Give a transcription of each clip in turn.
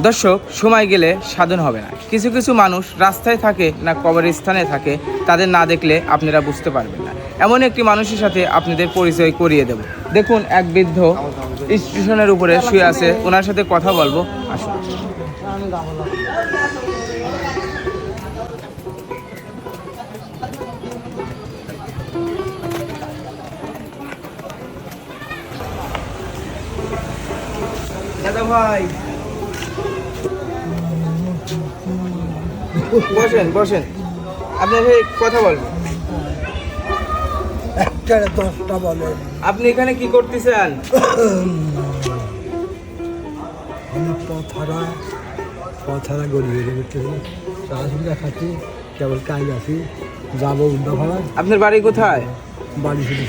দর্শক, সময় গেলে সাধন হবে না। কিছু কিছু মানুষ রাস্তায় থাকে না কবরস্থানে থাকে, তাদের না দেখলে আপনারা বুঝতে পারবেন না। এমন একটি মানুষের সাথে আপনাদের পরিচয় করিয়ে দেব। দেখুন, এক বৃদ্ধ স্টেশনের উপরে শুয়ে আছে। ওনার সাথে কথা বলব। আসুন। ভাই। বসেন বসেন। আপনার সাথে কথা বলব একটা দশটা বলে। আপনি এখানে কি করতেছেন? আমি পথারা পথারা গড়ি গড়ি করতেছি। রাসুলটা খাচ্ছি কেবল কাজ আছি। যাব আপনার বাড়ি কোথায়? বাড়ি শুধু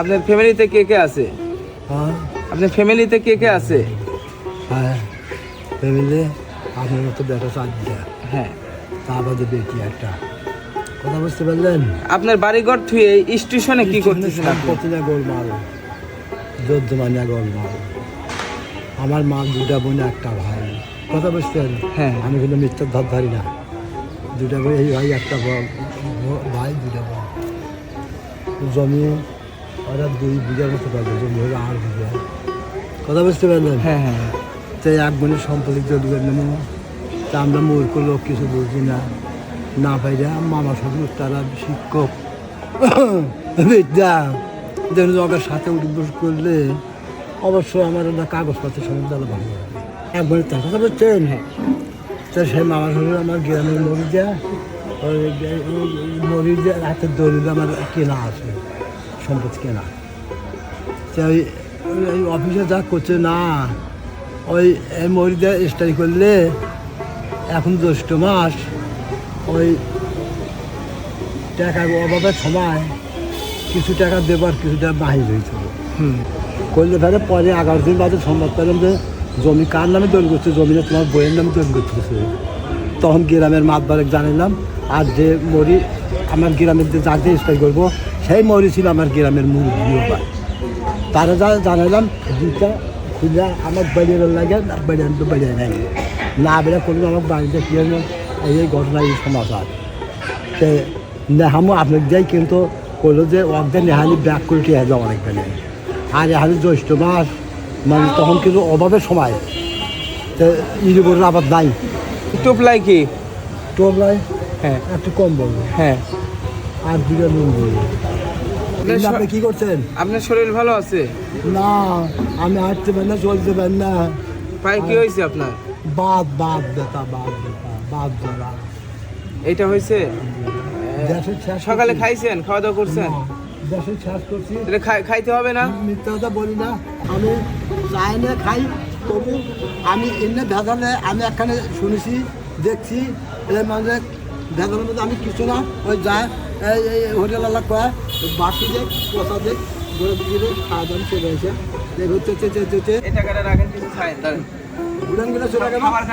আপনার ফ্যামিলিতে কে কে আছে? হ্যাঁ? আপনার ফ্যামিলিতে কে কে আছে? হ্যাঁ ফ্যামিলি আপনার মতো দেখা চারটা হ্যাঁ তা বাদে বেটি একটা কথা বুঝতে পারলেন? আপনার বাড়িঘর থুয়ে স্টেশনে কি করতেছেন প্রতিটা গোলমাল যুদ্ধ মানিয়া গোলমাল। আমার মা দুটা বোন একটা ভাই। কথা বুঝতেন হ্যাঁ। আমি কিন্তু মিথ্যার ধার ধারি না। দুটা ভাই এই ভাই একটা ভাই দুটা বোন জমি ওরা দুই বিঘার মতো পাবে জমি হলো আট বিঘা। কথা বুঝতে পারলেন? হ্যাঁ হ্যাঁ। তাই এক বোনের সম্পত্তি জমির নেব তা আমরা মূর্খ লোক কিছু বুঝি না। না পাইরা মামা শ্বশুর, তারা শিক্ষক। বিদ্যা, দেখুন ওকে সাথে উঠে বস করলে অবশ্যই আমার ওটা কাগজপত্রের সঙ্গে তাহলে ভালো হবে। একবারে তার কথা বলছেন? তো সেই মামা শ্বশুর আমার গ্রামের মরিজা মরিজা হাতের দলিল আমার কেনা আছে, সম্পদ কেনা। তো ওই অফিসে যা করছে না, ওই মরিদা স্টাডি করলে এখন জ্যৈষ্ঠ মাস ওই টাকার অভাবের সময় কিছু টাকা দেবার কিছু টাকা বাহির হয়েছিল হুম। করলে ফেলে পরে এগারো দিন বাদে সংবাদ পেলাম যে জমি কার নামে তৈরি করছে জমিটা তোমার বইয়ের নামে তৈরি করতেছে। তখন গ্রামের মাতবারেক জানালাম আর যে মরি আমার গ্রামের যে যাকে স্টাই করব সেই মরি ছিল আমার গ্রামের মুরব্বী বা তারা যা জানালাম দুটা খুলে আমার বাড়ির লাগে বাড়িয়ে তো বাড়িয়ে নেই না বেড়ে করলে আমার বাড়িতে কি হলো এই ঘটনা এই সমাচার। সে নেহামো আপনার যাই কিন্তু করল যে অর্ধেক নেহানি ব্যাক করে টিয়া যাওয়া অনেক বেলে আর এখানে জ্যৈষ্ঠ মাস মানে তখন কিন্তু অভাবের সময়। তো ইরিবোর আবার নাই। টোপলাই কি? টোপলাই হ্যাঁ। একটু কম বলব হ্যাঁ। আর দুটো নুন বলব আপনি কী করছেন? আপনার শরীর ভালো আছে? না আমি হাঁটতে পারি না চলতে পারি না। পায়ে কি হয়েছে আপনার? বাদ বাদ বেতা বাদ বেতা বাদ ধরা এটা হয়েছে সকালে খাইছেন? খাওয়া দাওয়া করছেন? দেশের শেষ করছি। খাইতে হবে না? মিথ্যা কথা বলি না। আমি চাই না খাই তবু আমি এমনি ভেজালে আমি এখানে শুনেছি দেখছি। এর মানে ভেজালের মধ্যে আমি কিছু না। ওই যায় এই হোটেল আলা কয় বাকি দেখ পচা দেখ দিয়ে খাওয়া দাওয়া চলে এসে দেখ হচ্ছে এই টাকাটা রাখেন কিছু খাই ঘুরে ঘুরে চলে গেল খাবার খাই